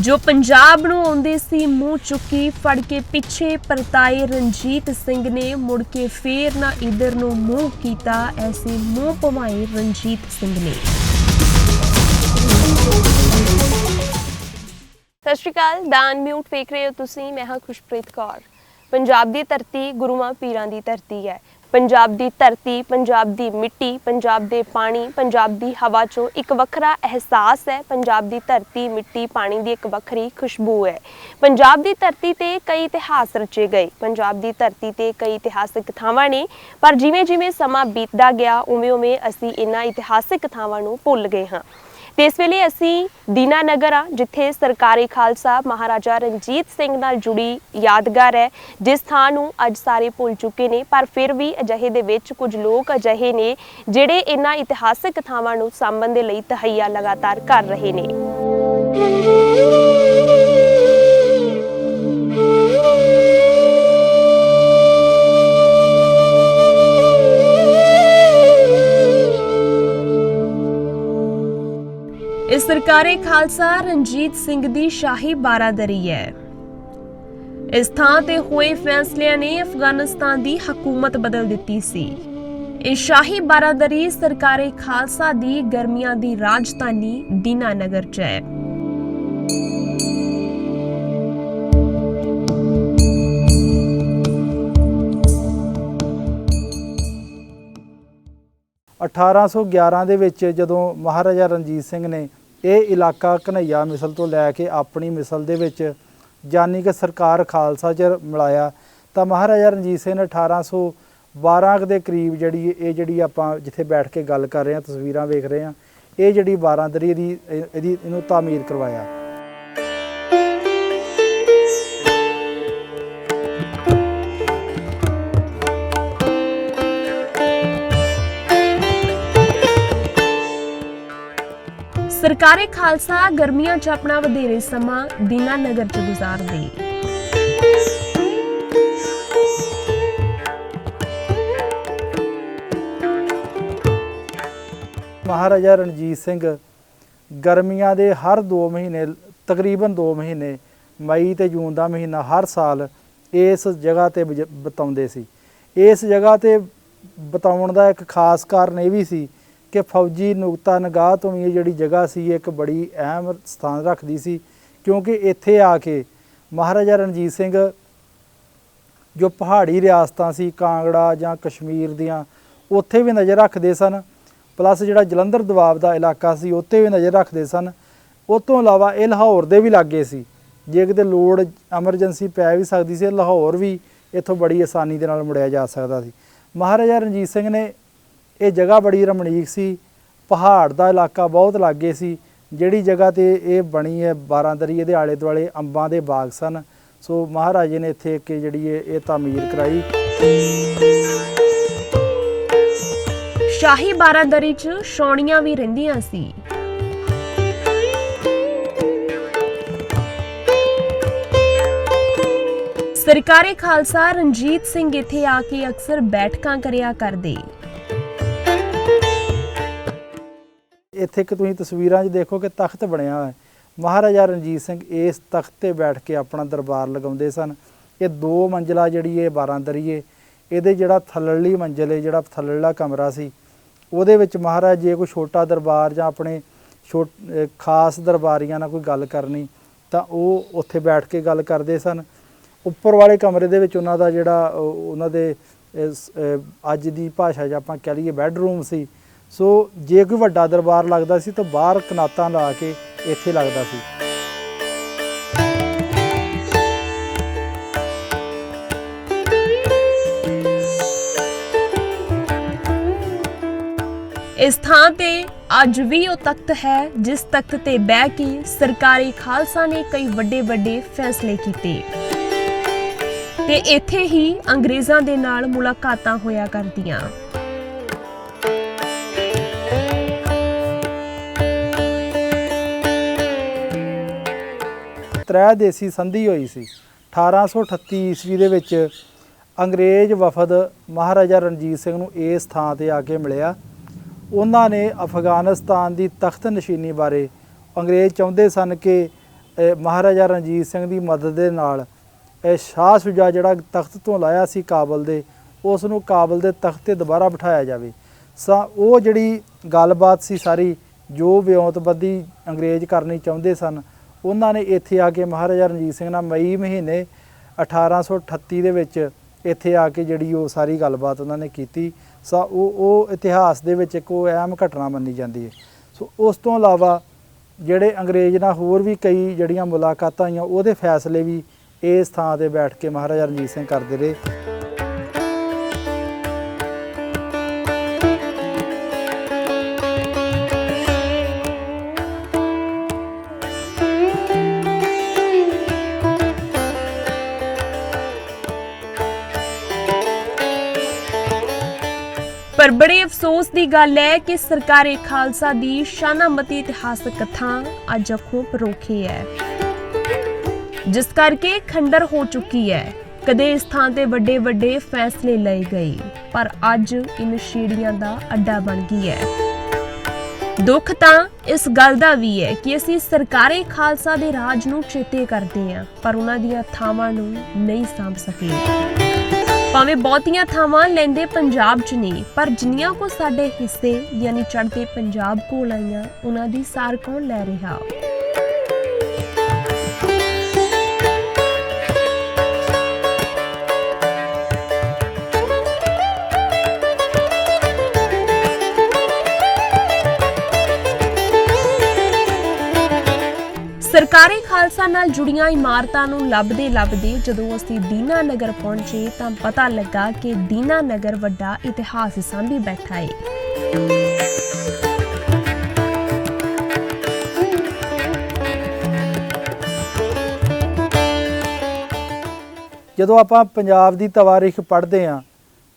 ਜੋ ਪੰਜਾਬ ਨੂੰ ਆਉਂਦੇ ਸੀ, ਮੂੰਹ ਚੁੱਕੀ ਫੜ ਕੇ ਪਿੱਛੇ ਪਰਤਾਏ ਰਣਜੀਤ ਸਿੰਘ ਨੇ ਮੁੜ ਕੇ ਫੇਰ ਨਾ ਇਧਰ ਨੂੰ ਮੂੰਹ ਕੀਤਾ, ਐਸੇ ਮੂੰਹ ਪਵਾਏ ਰਣਜੀਤ ਸਿੰਘ ਨੇ। ਸਤਿ ਸ਼੍ਰੀ ਅਕਾਲ, ਦਾਨ ਮਿਊਟ ਵੇਖ ਰਹੇ ਹੋ ਤੁਸੀਂ, ਮੈਂ ਹਾਂ ਖੁਸ਼ਪ੍ਰੀਤ ਕੌਰ। ਪੰਜਾਬ ਦੀ ਧਰਤੀ ਗੁਰੂਆਂ, ਪੀਰਾਂ ਦੀ ਧਰਤੀ ਹੈ। ਪੰਜਾਬ ਦੀ ਧਰਤੀ, ਪੰਜਾਬ ਦੀ ਮਿੱਟੀ, ਪੰਜਾਬ ਦੇ ਪਾਣੀ, ਪੰਜਾਬ ਦੀ ਹਵਾ 'ਚੋਂ ਇੱਕ ਵੱਖਰਾ ਅਹਿਸਾਸ ਹੈ। ਪੰਜਾਬ ਦੀ ਧਰਤੀ, ਮਿੱਟੀ, ਪਾਣੀ ਦੀ ਇੱਕ ਵੱਖਰੀ ਖੁਸ਼ਬੂ ਹੈ। ਪੰਜਾਬ ਦੀ ਧਰਤੀ ਤੇ ਕਈ ਇਤਿਹਾਸ ਰਚੇ ਗਏ। ਪੰਜਾਬ ਦੀ ਧਰਤੀ ਤੇ ਕਈ ਇਤਿਹਾਸਕ ਥਾਵਾਂ ਨੇ, ਪਰ ਜਿਵੇਂ ਜਿਵੇਂ ਸਮਾਂ ਬੀਤਦਾ ਗਿਆ, ਉਵੇਂ-ਉਵੇਂ ਅਸੀਂ ਇਹਨਾਂ ਇਤਿਹਾਸਕ ਥਾਵਾਂ ਨੂੰ ਭੁੱਲ ਗਏ ਹਾਂ। ਤੇ ਇਸ ਵੇਲੇ ਅਸੀਂ ਦੀਨਾਨਗਰ ਆ, ਜਿੱਥੇ ਸਰਕਾਰੀ ਖਾਲਸਾ ਮਹਾਰਾਜਾ ਰਣਜੀਤ ਸਿੰਘ ਨਾਲ ਜੁੜੀ ਯਾਦਗਾਰ ਹੈ, ਜਿਸ ਥਾਂ ਨੂੰ ਅੱਜ ਸਾਰੇ ਭੁੱਲ ਚੁੱਕੇ ਨੇ, ਪਰ ਫਿਰ ਵੀ ਅਜਿਹੇ ਦੇ ਵਿੱਚ ਕੁਝ ਲੋਕ ਅਜਿਹੇ ਨੇ, ਜਿਹੜੇ ਇਹਨਾਂ ਇਤਿਹਾਸਕ ਥਾਵਾਂ ਨੂੰ ਸਾਂਭਣ ਦੇ ਲਈ ਤਹਈਆ ਲਗਾਤਾਰ ਕਰ ਰਹੇ ਨੇ। ਸਰਕਾਰੀ ਖਾਲਸਾ ਰਣਜੀਤ ਸਿੰਘ ਦੀ ਸ਼ਾਹੀ ਬਾਰਾਦਰੀ ਹੈ। ਇਸ ਥਾਂ ਤੇ ਹੋਏ ਫੈਸਲਿਆਂ ਨੇ ਅਫਗਾਨਿਸਤਾਨ ਦੀ ਹਕੂਮਤ ਬਦਲ ਦਿੱਤੀ ਸੀ। ਇਹ ਸ਼ਾਹੀ ਬਾਰਾਦਰੀ ਸਰਕਾਰੀ ਖਾਲਸਾ ਦੀ ਗਰਮੀਆਂ ਦੀ ਰਾਜਧਾਨੀ ਦੀਨਾਨਗਰ ਚ ਹੈ। 1811 ਦੇ ਵਿੱਚ ਜਦੋਂ ਮਹਾਰਾਜਾ ਰਣਜੀਤ ਸਿੰਘ ਨੇ ਇਹ ਇਲਾਕਾ ਕਨਈਆ ਮਿਸਲ ਤੋਂ ਲੈ ਕੇ ਆਪਣੀ ਮਿਸਲ ਦੇ ਵਿੱਚ ਜਾਨੀ ਕਿ ਸਰਕਾਰ ਖਾਲਸਾ ਚ ਮਿਲਾਇਆ। ਤਾਂ ਮਹਾਰਾਜਾ ਰਣਜੀਤ ਸਿੰਘ ਨੇ 1812 ਕੁ ਦੇ ਕਰੀਬ ਜਿਹੜੀ ਇਹ ਜਿਹੜੀ ਆਪਾਂ ਜਿੱਥੇ ਬੈਠ ਕੇ ਗੱਲ ਕਰ ਰਹੇ ਹਾਂ, ਤਸਵੀਰਾਂ ਵੇਖ ਰਹੇ ਹਾਂ, ਇਹ ਜਿਹੜੀ ਬਾਰਾਂਦਰੀ ਦੀ ਇਹਦੀ ਇਹਨੂੰ ਤਾਮੀਰ ਕਰਵਾਇਆ। ਸਰਕਾਰੀ ਖਾਲਸਾ, ਗਰਮੀਆਂ 'ਚ ਆਪਣਾ ਵਧੇਰੇ ਸਮਾਂ ਦੀਨਾ ਨਗਰ 'ਚ ਗੁਜ਼ਾਰਦੇ। ਮਹਾਰਾਜਾ ਰਣਜੀਤ ਸਿੰਘ, ਗਰਮੀਆਂ ਦੇ ਹਰ 2 ਮਹੀਨੇ, ਤਕਰੀਬਨ 2 ਮਹੀਨੇ, ਮਈ ਤੇ ਜੂਨ ਦਾ ਮਹੀਨਾ ਹਰ ਸਾਲ ਇਸ ਜਗ੍ਹਾ ਤੇ ਬਜ- ਬਿਤਾਉਂਦੇ ਸੀ। ਇਸ ਜਗ੍ਹਾ ਤੇ ਬਿਤਾਉਣ ਦਾ ਇੱਕ ਖਾਸ ਕਾਰਨ ਇਹ ਵੀ ਸੀ ਕਿ ਫੌਜੀ ਨੁਕਤਾ ਨਗਾਹ ਤੋਂ ਵੀ ਇਹ ਜਿਹੜੀ ਜਗ੍ਹਾ ਸੀ, ਇਹ ਇੱਕ ਬੜੀ ਅਹਿਮ ਸਥਾਨ ਰੱਖਦੀ ਸੀ। ਕਿਉਂਕਿ ਇੱਥੇ ਆ ਕੇ ਮਹਾਰਾਜਾ ਰਣਜੀਤ ਸਿੰਘ ਜੋ ਪਹਾੜੀ ਰਿਆਸਤਾਂ ਸੀ, ਕਾਂਗੜਾ ਜਾਂ ਕਸ਼ਮੀਰ ਦੀਆਂ, ਉੱਥੇ ਵੀ ਨਜ਼ਰ ਰੱਖਦੇ ਸਨ। ਪਲੱਸ ਜਿਹੜਾ ਜਲੰਧਰ ਦਬਾਬ ਦਾ ਇਲਾਕਾ ਸੀ, ਉੱਥੇ ਵੀ ਨਜ਼ਰ ਰੱਖਦੇ ਸਨ। ਉਸ ਤੋਂ ਇਲਾਵਾ ਇਹ ਲਾਹੌਰ ਦੇ ਵੀ ਲਾਗੇ ਸੀ। ਜੇ ਕਿਤੇ ਲੋੜ ਐਮਰਜੈਂਸੀ ਪੈ ਵੀ ਸਕਦੀ ਸੀ, ਲਾਹੌਰ ਵੀ ਇੱਥੋਂ ਬੜੀ ਆਸਾਨੀ ਦੇ ਨਾਲ ਮੁੜਿਆ ਜਾ ਸਕਦਾ ਸੀ। ਮਹਾਰਾਜਾ ਰਣਜੀਤ ਸਿੰਘ ਨੇ ਇਹ ਜਗ੍ਹਾ ਬੜੀ ਰਮਣੀਕ ਸੀ, ਪਹਾੜ ਦਾ ਇਲਾਕਾ ਬਹੁਤ ਲਾਗੇ ਸੀ, ਜਿਹੜੀ ਜਗ੍ਹਾ ਤੇ ਇਹ ਬਣੀ ਹੈ ਬਾਰਾਂਦਰੀ ਇਹਦੇ ਆਲੇ ਦੁਆਲੇ ਅੰਬਾਂ ਦੇ ਬਾਗ ਸਨ। ਸੋ ਮਹਾਰਾਜੇ ਨੇ ਇੱਥੇ ਇੱਕ ਜਿਹੜੀ ਇਹ ਇਹ ਤਾਮੀਰ ਕਰਾਈ। ਸ਼ਾਹੀ ਬਾਰਾਦਰੀ 'ਚ ਛਾਉਣੀਆਂ ਵੀ ਰਹਿੰਦੀਆਂ ਸੀ। ਸਰਕਾਰੀ ਖਾਲਸਾ ਰਣਜੀਤ ਸਿੰਘ ਇੱਥੇ ਆ ਕੇ ਅਕਸਰ ਬੈਠਕਾਂ ਕਰਿਆ ਕਰਦੇ। ਇੱਥੇ ਇੱਕ ਤੁਸੀਂ ਤਸਵੀਰਾਂ 'ਚ ਦੇਖੋ ਕਿ ਤਖਤ ਬਣਿਆ ਹੋਇਆ ਹੈ। ਮਹਾਰਾਜਾ ਰਣਜੀਤ ਸਿੰਘ ਇਸ ਤਖਤ ਤੇ ਬੈਠ ਕੇ ਆਪਣਾ ਦਰਬਾਰ ਲਗਾਉਂਦੇ ਸਨ। ਇਹ ਦੋ ਮੰਜ਼ਲਾ ਜਿਹੜੀ ਇਹ 12 ਦਰੀਏ ਇਹਦੇ ਜਿਹੜਾ ਥੱਲੜੀ ਮੰਜ਼ਲ ਹੈ ਜਿਹੜਾ ਥੱਲੜਾ ਕਮਰਾ ਸੀ, ਉਹਦੇ ਵਿੱਚ ਮਹਾਰਾਜ ਜੇ ਕੋਈ ਛੋਟਾ ਦਰਬਾਰ ਜਾਂ ਆਪਣੇ ਛੋਟ ਖਾਸ ਦਰਬਾਰੀਆਂ ਨਾਲ ਕੋਈ ਗੱਲ ਕਰਨੀ, ਤਾਂ ਉਹ ਉੱਥੇ ਬੈਠ ਕੇ ਗੱਲ ਕਰਦੇ ਸਨ। ਉੱਪਰ ਵਾਲੇ ਕਮਰੇ ਦੇ ਵਿੱਚ ਉਹਨਾਂ ਦਾ ਜਿਹੜਾ ਉਹਨਾਂ ਦੇ ਅੱਜ ਦੀ ਭਾਸ਼ਾ 'ਚ ਆਪਾਂ ਕਹਿ ਲਈਏ ਬੈੱਡਰੂਮ ਸੀ। ਸੋ ਜੇ ਕੋਈ ਵੱਡਾ ਦਰਬਾਰ ਲੱਗਦਾ ਸੀ ਤਾਂ ਬਾਹਰ ਕਨਾਤਾਂ ਲਾ ਕੇ ਇੱਥੇ ਲੱਗਦਾ ਸੀ। ਇਸ ਥਾਂ ਤੇ ਅੱਜ ਵੀ ਉਹ ਤਖਤ ਹੈ, ਜਿਸ ਤਖਤ ਤੇ ਬਹਿ ਕੇ ਸਰਕਾਰੀ ਖਾਲਸਾ ਨੇ ਕਈ ਵੱਡੇ ਵੱਡੇ ਫੈਸਲੇ ਕੀਤੇ। ਤੇ ਇੱਥੇ ਹੀ ਅੰਗਰੇਜ਼ਾਂ ਦੇ ਨਾਲ ਮੁਲਾਕਾਤਾਂ ਹੋਇਆ ਕਰਦੀਆਂ। ਤ੍ਰੈ ਦੇਸੀ ਸੰਧੀ ਹੋਈ ਸੀ। 1838 ਈਸਵੀ ਦੇ ਵਿੱਚ ਅੰਗਰੇਜ਼ ਵਫਦ ਮਹਾਰਾਜਾ ਰਣਜੀਤ ਸਿੰਘ ਨੂੰ ਇਸ ਥਾਂ ਤੇ ਆ ਕੇ ਮਿਲਿਆ। ਉਹਨਾਂ ਨੇ ਅਫਗਾਨਿਸਤਾਨ ਦੀ ਤਖਤ ਨਸ਼ੀਨੀ ਬਾਰੇ ਅੰਗਰੇਜ਼ ਚਾਹੁੰਦੇ ਸਨ ਕਿ ਮਹਾਰਾਜਾ ਰਣਜੀਤ ਸਿੰਘ ਦੀ ਮਦਦ ਦੇ ਨਾਲ ਇਹ ਸ਼ਾਹ ਸੁਜਾ ਜਿਹੜਾ ਤਖਤ ਤੋਂ ਲਾਇਆ ਸੀ ਕਾਬਲ ਦੇ, ਉਸ ਨੂੰ ਕਾਬਲ ਦੇ ਤਖਤ ਤੇ ਦੁਬਾਰਾ ਬਿਠਾਇਆ ਜਾਵੇ। ਸਾ ਉਹ ਜਿਹੜੀ ਗੱਲਬਾਤ ਸੀ ਸਾਰੀ ਜੋ ਵਿਉਂਤਬੱਦੀ ਅੰਗਰੇਜ਼ ਕਰਨੀ ਚਾਹੁੰਦੇ ਸਨ ਉਹਨਾਂ ਨੇ ਇੱਥੇ ਆ ਕੇ ਮਹਾਰਾਜਾ ਰਣਜੀਤ ਸਿੰਘ ਨਾਲ ਮਈ ਮਹੀਨੇ 1838 ਦੇ ਵਿੱਚ ਇੱਥੇ ਆ ਕੇ ਜਿਹੜੀ ਉਹ ਸਾਰੀ ਗੱਲਬਾਤ ਉਹਨਾਂ ਨੇ ਕੀਤੀ। ਸਾ ਉਹ ਉਹ ਇਤਿਹਾਸ ਦੇ ਵਿੱਚ ਇੱਕ ਉਹ ਅਹਿਮ ਘਟਨਾ ਮੰਨੀ ਜਾਂਦੀ ਹੈ। ਸੋ ਉਸ ਤੋਂ ਇਲਾਵਾ ਜਿਹੜੇ ਅੰਗਰੇਜ਼ ਨਾਲ ਹੋਰ ਵੀ ਕਈ ਜਿਹੜੀਆਂ ਮੁਲਾਕਾਤਾਂ ਆਈਆਂ, ਉਹਦੇ ਫੈਸਲੇ ਵੀ ਇਸ ਥਾਂ ਤੇ ਬੈਠ ਕੇ ਮਹਾਰਾਜਾ ਰਣਜੀਤ ਸਿੰਘ ਕਰਦੇ ਰਹੇ। ਪਰ ਬੜੇ ਅਫਸੋਸ ਦੀ ਗੱਲ ਹੈ ਕਿ ਸਰਕਾਰੀ ਖਾਲਸਾ ਦੀ ਸ਼ਾਨਾਮਤੀ ਇਤਿਹਾਸਕ ਕਥਾ ਅੱਜ ਅੱਖੋਂ ਪਰੋਖੀ ਹੈ। ਜਿਸ ਕਰਕੇ ਖੰਡਰ ਹੋ ਚੁੱਕੀ ਹੈ। ਕਦੇ ਇਸ ਥਾਂ ਤੇ ਵੱਡੇ ਵੱਡੇ ਫੈਸਲੇ ਲਏ ਗਏ, ਪਰ ਅੱਜ ਇਨ ਸ਼ੀੜੀਆਂ ਦਾ ਅੱਡਾ ਬਣ ਗਈ ਹੈ। ਦੁੱਖ ਤਾਂ ਇਸ ਗੱਲ ਦਾ ਵੀ ਹੈ ਕਿ ਅਸੀਂ ਸਰਕਾਰੀ ਖਾਲਸਾ ਦੇ ਰਾਜ ਨੂੰ ਚੇਤੇ ਕਰਦੇ ਹਾਂ, ਪਰ ਉਹਨਾਂ ਦੀਆਂ ਥਾਵਾਂ ਨੂੰ ਨਹੀਂ ਸਾਂਭ ਸਕੇ। ਭਾਵੇਂ ਬਹੁਤੀਆਂ ਥਾਵਾਂ ਲੈਂਦੇ ਪੰਜਾਬ 'ਚ ਨਹੀਂ, ਪਰ ਜਿੰਨੀਆਂ ਕੋ ਸਾਡੇ ਹਿੱਸੇ, ਯਾਨੀ ਚੜ੍ਹਦੇ ਪੰਜਾਬ ਕੋਲ ਆਈਆਂ, ਉਹਨਾਂ ਦੀ ਸਾਰ ਕੌਣ ਲੈ ਰਿਹਾ? ਸਰਕਾਰੀ ਖਾਲਸਾ ਨਾਲ ਜੁੜੀਆਂ ਇਮਾਰਤਾਂ ਨੂੰ ਲੱਭਦੇ ਲੱਭਦੇ ਜਦੋਂ ਅਸੀਂ ਦੀਨਾ ਨਗਰ ਪਹੁੰਚੇ ਤਾਂ ਪਤਾ ਲੱਗਾ ਕਿ ਦੀਨਾ ਨਗਰ ਵੱਡਾ ਇਤਿਹਾਸ ਸਾਂਭੀ ਬੈਠਾ ਹੈ ਜਦੋਂ ਆਪਾਂ ਪੰਜਾਬ ਦੀ ਤਵਾਰੀਖ ਪੜ੍ਹਦੇ ਹਾਂ,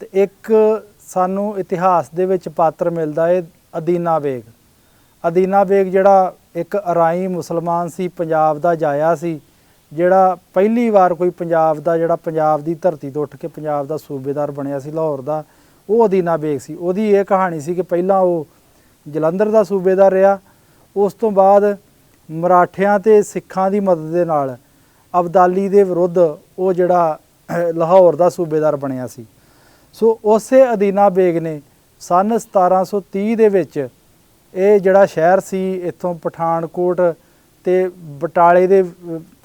ਤੇ ਇੱਕ ਸਾਨੂੰ ਇਤਿਹਾਸ ਦੇ ਵਿੱਚ ਪਾਤਰ ਮਿਲਦਾ ਹੈ ਅਦੀਨਾ ਬੇਗ। ਅਦੀਨਾ ਬੇਗ ਜਿਹੜਾ ਇੱਕ ਅਰਾਈ ਮੁਸਲਮਾਨ ਸੀ, ਪੰਜਾਬ ਦਾ ਜਾਇਆ ਸੀ, ਜਿਹੜਾ ਪਹਿਲੀ ਵਾਰ ਕੋਈ ਪੰਜਾਬ ਦਾ, ਜਿਹੜਾ ਪੰਜਾਬ ਦੀ ਧਰਤੀ ਤੋਂ ਉੱਠ ਕੇ ਪੰਜਾਬ ਦਾ ਸੂਬੇਦਾਰ ਬਣਿਆ ਸੀ ਲਾਹੌਰ ਦਾ, ਉਹ ਅਦੀਨਾ ਬੇਗ ਸੀ। ਉਹਦੀ ਇਹ ਕਹਾਣੀ ਸੀ ਕਿ ਪਹਿਲਾਂ ਉਹ ਜਲੰਧਰ ਦਾ ਸੂਬੇਦਾਰ ਰਿਹਾ, ਉਸ ਤੋਂ ਬਾਅਦ ਮਰਾਠਿਆਂ ਤੇ ਸਿੱਖਾਂ ਦੀ ਮਦਦ ਦੇ ਨਾਲ ਅਬਦਾਲੀ ਦੇ ਵਿਰੁੱਧ ਉਹ ਜਿਹੜਾ ਲਾਹੌਰ ਦਾ ਸੂਬੇਦਾਰ ਬਣਿਆ ਸੀ। ਸੋ ਉਸੇ ਅਦੀਨਾ ਬੇਗ ਨੇ ਸਨ 1730 ਦੇ ਵਿੱਚ ਇਹ ਜਿਹੜਾ ਸ਼ਹਿਰ ਸੀ, ਇੱਥੋਂ ਪਠਾਨਕੋਟ ਤੇ ਬਟਾਲੇ ਦੇ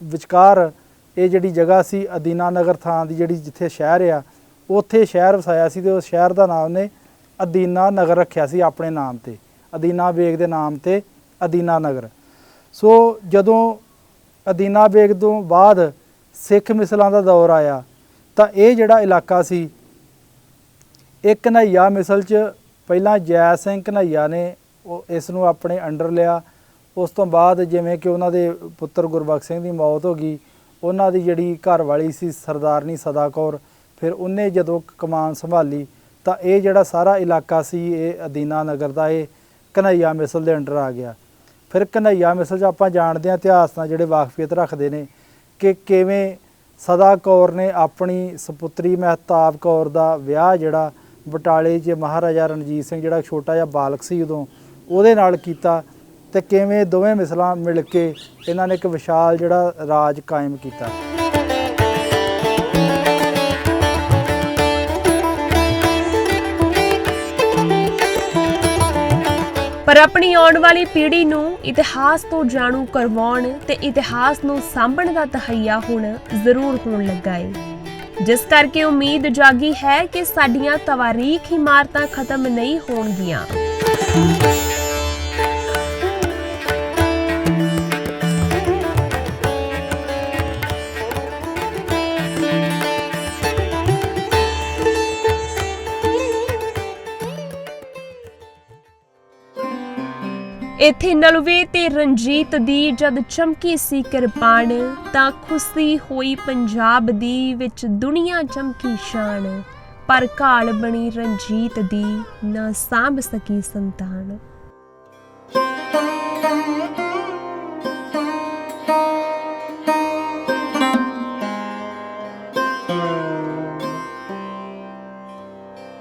ਵਿਚਕਾਰ ਇਹ ਜਿਹੜੀ ਜਗ੍ਹਾ ਸੀ, ਅਦੀਨਾ ਨਗਰ ਥਾਂ ਦੀ ਜਿਹੜੀ ਜਿੱਥੇ ਸ਼ਹਿਰ ਆ, ਉੱਥੇ ਸ਼ਹਿਰ ਵਸਾਇਆ ਸੀ ਤੇ ਉਸ ਸ਼ਹਿਰ ਦਾ ਨਾਮ ਨੇ ਅਦੀਨਾ ਨਗਰ ਰੱਖਿਆ ਸੀ ਆਪਣੇ ਨਾਮ ਤੇ। ਅਦੀਨਾ ਬੇਗ ਦੇ ਨਾਮ ਤੇ ਅਦੀਨਾ ਨਗਰ। ਸੋ ਜਦੋਂ ਅਦੀਨਾ ਬੇਗ ਤੋਂ ਬਾਅਦ ਸਿੱਖ ਮਿਸਲਾਂ ਦਾ ਦੌਰ ਆਇਆ, ਤਾਂ ਇਹ ਜਿਹੜਾ ਇਲਾਕਾ ਸੀ ਇਹ ਕਨ੍ਹਈਆ ਮਿਸਲ ਚ ਪਹਿਲਾਂ ਜੈ ਸਿੰਘ ਕਨ੍ਹਈਆ ਨੇ ਉਹ ਇਸ ਨੂੰ ਆਪਣੇ ਅੰਡਰ ਲਿਆ। ਉਸ ਤੋਂ ਬਾਅਦ ਜਿਵੇਂ ਕਿ ਉਹਨਾਂ ਦੇ ਪੁੱਤਰ ਗੁਰਬਖਸ਼ ਸਿੰਘ ਦੀ ਮੌਤ ਹੋ ਗਈ, ਉਹਨਾਂ ਦੀ ਜਿਹੜੀ ਘਰ ਵਾਲੀ ਸੀ ਸਰਦਾਰਨੀ ਸਦਾ ਕੌਰ ਫਿਰ ਉਹਨੇ ਜਦੋਂ ਕਮਾਨ ਸੰਭਾਲੀ ਤਾਂ ਇਹ ਜਿਹੜਾ ਸਾਰਾ ਇਲਾਕਾ ਸੀ, ਇਹ ਅਦੀਨਾ ਨਗਰ ਦਾ, ਇਹ ਕਨਈਆ ਮਿਸਲ ਦੇ ਅੰਡਰ ਆ ਗਿਆ। ਫਿਰ ਕਨਈਆ ਮਿਸਲ 'ਚ ਆਪਾਂ ਜਾਣਦੇ ਹਾਂ ਇਤਿਹਾਸ ਨਾਲ ਜਿਹੜੇ ਵਾਕਫੀਅਤ ਰੱਖਦੇ ਨੇ ਕਿ ਕਿਵੇਂ ਸਦਾ ਕੌਰ ਨੇ ਆਪਣੀ ਸੁਪੁੱਤਰੀ ਮਹਿਤਾਬ ਕੌਰ ਦਾ ਵਿਆਹ ਜਿਹੜਾ ਬਟਾਲੇ 'ਚ ਮਹਾਰਾਜਾ ਰਣਜੀਤ ਸਿੰਘ ਜਿਹੜਾ ਛੋਟਾ ਜਿਹਾ ਬਾਲਕ ਸੀ ਉਦੋਂ ਉਹਦੇ ਨਾਲ ਕੀਤਾ ਤੇ ਕਿਵੇਂ ਦੋਵੇਂ ਮਿਸਲਾਂ ਮਿਲ ਕੇ ਇਹਨਾਂ ਨੇ ਇੱਕ ਵਿਸ਼ਾਲ ਜਿਹੜਾ ਰਾਜ ਕਾਇਮ ਕੀਤਾ। ਪਰ ਆਪਣੀ ਆਉਣ ਵਾਲੀ ਪੀੜ੍ਹੀ ਨੂੰ ਇਤਿਹਾਸ ਤੋਂ ਜਾਣੂ ਕਰਵਾਉਣ ਤੇ ਇਤਿਹਾਸ ਨੂੰ ਸਾਂਭਣ ਦਾ ਤਹਈਆ ਹੁਣ ਜ਼ਰੂਰ ਹੋਣ ਲੱਗਾ ਏ। ਜਿਸ ਕਰਕੇ ਉਮੀਦ ਜਾਗੀ ਹੈ ਕਿ ਸਾਡੀਆਂ ਤਵਾਰੀਖ ਇਮਾਰਤਾਂ ਖਤਮ ਨਹੀਂ ਹੋਣਗੀਆਂ। ਇੱਥੇ ਨਲਵੇ ਤੇ ਰਣਜੀਤ ਦੀ ਜਦ ਚਮਕੀ ਸੀ ਕਿਰਪਾਨ, ਤਾਂ ਖੁਸ਼ੀ ਹੋਈ ਪੰਜਾਬ ਦੀ ਵਿੱਚ ਦੁਨੀਆ ਚਮਕੀ ਸ਼ਾਨ। ਪਰ ਘਾਲ ਬਣੀ ਰਣਜੀਤ ਦੀ, ਨਾ ਸਾਂਭ ਸਕੀ ਸੰਤਾਨ।